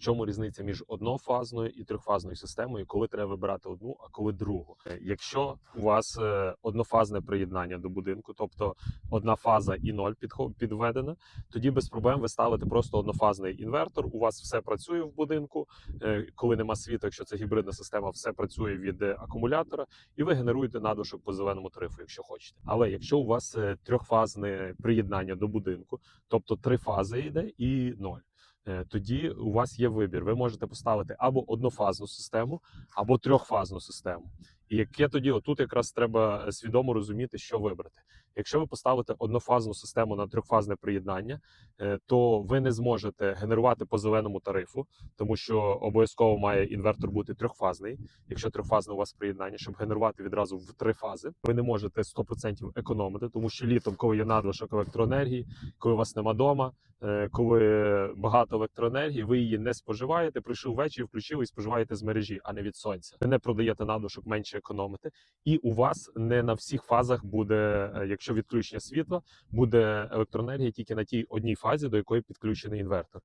чому різниця між однофазною і трьохфазною системою, коли треба вибирати одну, а коли другу. Е, Якщо у вас е, однофазне приєднання до будинку, тобто одна фаза і ноль підведена, тоді без проблем ви ставите просто однофазний інвертор. У вас все працює в будинку. Е, Коли нема світу, якщо це гібридна система, все працює від акумулятора, і ви генеруєте надлишок по зеленому тарифу, якщо хочете. Але якщо у вас трьохфазне приєднання до будинку, тобто три фази йде і ноль. Е, Тоді у вас є вибір. Ви можете поставити або однофазну систему, або трьохфазну систему. І яке тоді отут якраз треба е, свідомо розуміти, що вибрати. Якщо ви поставите однофазну систему на трьохфазне приєднання, е, то ви не зможете генерувати по зеленому тарифу, тому що обов'язково має інвертор бути трьохфазний. Якщо трьохфазне у вас приєднання, щоб генерувати відразу в три фази, ви не можете 100% економити, тому що літом, коли є надлишок електроенергії, коли у вас нема дома, е, коли багато електроенергії, ви її не споживаєте. Прийшов ввечері, включили і споживаєте з мережі, а не від сонця. Ви не продаєте надлишок, менше економите, і у вас не на всіх фазах буде, е, якщо відключення світла, буде електроенергія тільки на тій одній фазі, до якої підключений інвертор.